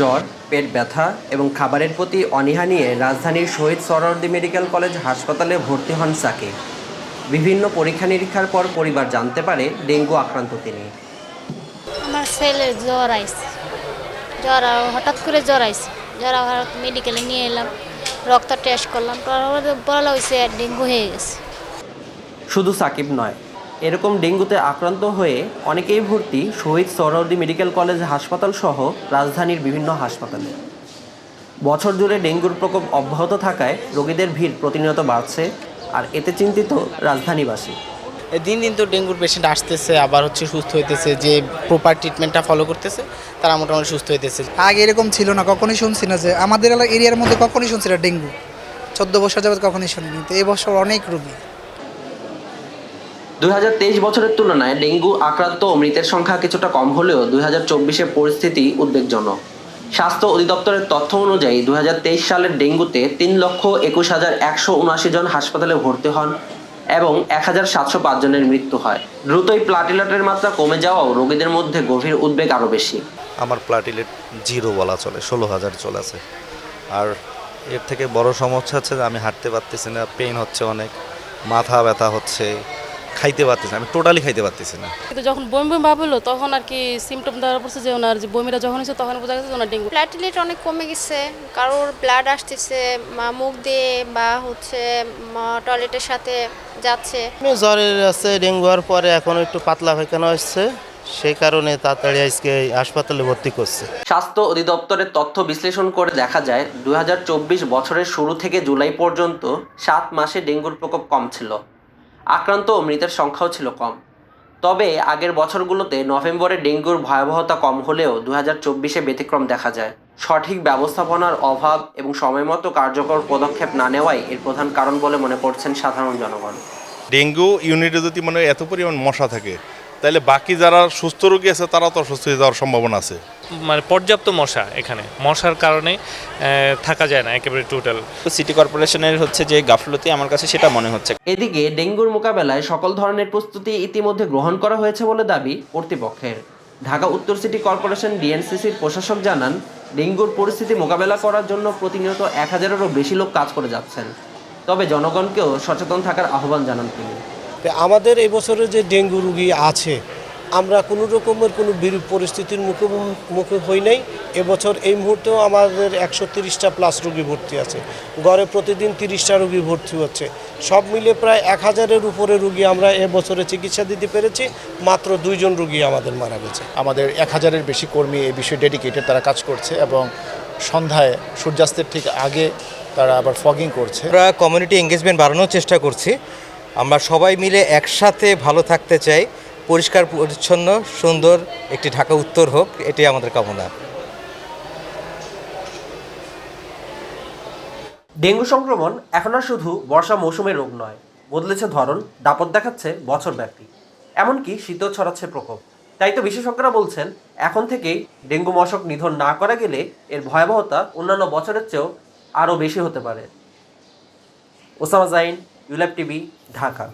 জ্বর পেট ব্যথা এবং খাবারের প্রতি অনীহা নিয়ে রাজধানীর শহীদ সরওয়ার্দী মেডিকেল কলেজ হাসপাতালে ভর্তি হন সাকিব। বিভিন্ন পরীক্ষা নিরীক্ষার পর পরিবার জানতে পারে ডেঙ্গু আক্রান্ত তিনি। আমার ছেলের জ্বর আইছে। জ্বর হঠাৎ করে জ্বর আইছে। জ্বর হঠাৎ মেডিকেলে নিয়ে এলাম রক্ত টেস্ট করলাম। তারপরে বলা হয়েছে ডেঙ্গু হয়ে গেছে। শুধু সাকিব নয় এরকম ডেঙ্গুতে আক্রান্ত হয়ে অনেকেই ভর্তি শহীদ সরওয়ার্দী মেডিকেল কলেজ হাসপাতাল সহ রাজধানীর বিভিন্ন হাসপাতালে। বছর জুড়ে ডেঙ্গুর প্রকোপ অব্যাহত থাকায় রোগীদের ভিড় প্রতিনিয়ত বাড়ছে আর এতে চিন্তিত রাজধানীবাসী। এই দিন দিন তো ডেঙ্গুর পেশেন্ট আসতেছে আবার হচ্ছে সুস্থ হইতেছে যে প্রপার ট্রিটমেন্টটা ফলো করতেছে তারা মোটামুটি সুস্থ হইতেছে। আগে এরকম ছিল না কখনোই শুনছি না যে আমাদের এরিয়ার মধ্যে কখনোই শুনছি না ডেঙ্গু। চোদ্দ বছর যাবত কখনোই শুনিনি তো এই বছর অনেক রুগী। দুই হাজার তেইশ বছরের তুলনায় ডেঙ্গু আক্রান্ত মৃতের সংখ্যা কিছুটা কম হলেও দুই হাজার পরিস্থিতি উদ্বেগজনক। স্বাস্থ্য অধিদপ্তরের তথ্য অনুযায়ী দুই সালের ডেঙ্গুতে তিন লক্ষ একুশ হাজার একশো উনআশি জন হাসপাতালে ভর্তি হন এবং এক হাজার সাতশো পাঁচ জনের মৃত্যু হয়। দ্রুতই প্লাটিলেটের মাত্রা কমে যাওয়াও রোগীদের মধ্যে গভীর উদ্বেগ আরও বেশি। আমার প্লাটিলেট জিরো বলা চলে, ষোলো হাজার চলেছে আর এর থেকে বড় সমস্যা হচ্ছে যে আমি হাঁটতে পারতেছি না, পেইন হচ্ছে অনেক, মাথা ব্যথা হচ্ছে খাইতে পারতেছি না আমি টোটালি খাইতে পারতেছি না। কিন্তু যখন বমি বমি ভাব হলো তখন আর কি সিমটম ধরা পড়ছে যে ওনার যে বমিটা যখন হয়েছে তখন বোঝা গেছে যে ওনার ডেঙ্গু। প্ল্যাটিলেট অনেক কমে গেছে। কারোর ব্লাড আসতেছে মা মুখ দিয়ে বা হচ্ছে টয়লেটের সাথে যাচ্ছে। আমি জ্বরের আছে ডেঙ্গু হওয়ার পরে এখন একটু পাতলা পায়খানা আসছে সেই কারণে তাড়াতাড়ি আজকে হাসপাতালে ভর্তি করছে। স্বাস্থ্য অধিদপ্তরের তথ্য বিশ্লেষণ করে দেখা যায় দুই হাজার চব্বিশ বছরের শুরু থেকে জুলাই পর্যন্ত সাত মাসে ডেঙ্গুর প্রকোপ কম ছিল। আক্রান্ত ও মৃতের সংখ্যাও ছিল কম। তবে আগের বছরগুলোতে নভেম্বরে ডেঙ্গুর ভয়াবহতা কম হলেও দু হাজার চব্বিশে ব্যতিক্রম দেখা যায়। সঠিক ব্যবস্থাপনার অভাব এবং সময়মতো কার্যকর পদক্ষেপ না নেওয়াই এর প্রধান কারণ বলে মনে করছেন সাধারণ জনগণ। ডেঙ্গু ইউনিটে যদি মানে এত পরিমাণ মশা থাকে, তাহলে বাকি যারা সুস্থ রোগী আছে, তারা তো অসুস্থ হয়ে যাওয়ার সম্ভাবনা আছে। মানে পর্যাপ্ত মশা এখানে। মশার কারণে থাকা যায় না একেবারে টোটাল সিটি কর্পোরেশনের হচ্ছে যে গাফলতি আমার কাছে সেটা মনে হচ্ছে। এদিকে ডেঙ্গুর মোকাবেলায় সকল ধরনের প্রস্তুতি ইতিমধ্যে গ্রহণ করা হয়েছে বলে দাবি কর্তৃপক্ষের। ঢাকা উত্তর সিটি কর্পোরেশন ডিএনসিসির প্রশাসক জানান ডেঙ্গুর পরিস্থিতি মোকাবেলা করার জন্য প্রতিনিয়ত এক হাজারেরও বেশি লোক কাজ করে যাচ্ছেন। তবে জনগণকেও সচেতন থাকার আহ্বান জানান তিনি। তো আমাদের এবছরে যে ডেঙ্গু রুগী আছে আমরা কোনো রকমের কোনো বিরূপ পরিস্থিতির মুখে মুখে হই নাই। এবছর এই মুহূর্তেও আমাদের একশো তিরিশটা প্লাস রুগী ভর্তি আছে। গড়ে প্রতিদিন তিরিশটা রুগী ভর্তি হচ্ছে। সব মিলে প্রায় এক হাজারের উপরে রুগী আমরা এবছরে চিকিৎসা দিতে পেরেছি। মাত্র দুইজন রুগী আমাদের মারা গেছে। আমাদের এক হাজারের বেশি কর্মী এই বিষয়ে ডেডিকেটেড তারা কাজ করছে এবং সন্ধ্যায় সূর্যাস্তের ঠিক আগে তারা আবার ফগিং করছে। আমরা কমিউনিটি এঙ্গেজমেন্ট বাড়ানোর চেষ্টা করছি। আমরা সবাই মিলে একসাথে ভালো থাকতে চাই। পরিষ্কার, পরিচ্ছন্ন, সুন্দর একটি ঢাকা উত্তর হোক, এটি আমাদের কামনা। ডেঙ্গু সংক্রমণ এখন আর শুধু বর্ষা মৌসুমের রোগ নয়, বদলেছে ধরন, দাপট দেখাচ্ছে বছরব্যাপী এমনকি শীতও ছড়াচ্ছে প্রকোপ। তাই তো বিশেষজ্ঞরা বলছেন, এখন থেকেই ডেঙ্গু মশক নিধন না করা গেলে এর ভয়াবহতা অন্যান্য বছরের চেয়েও আরও বেশি হতে পারে। Osama Zain ULAB TV, Dhaka.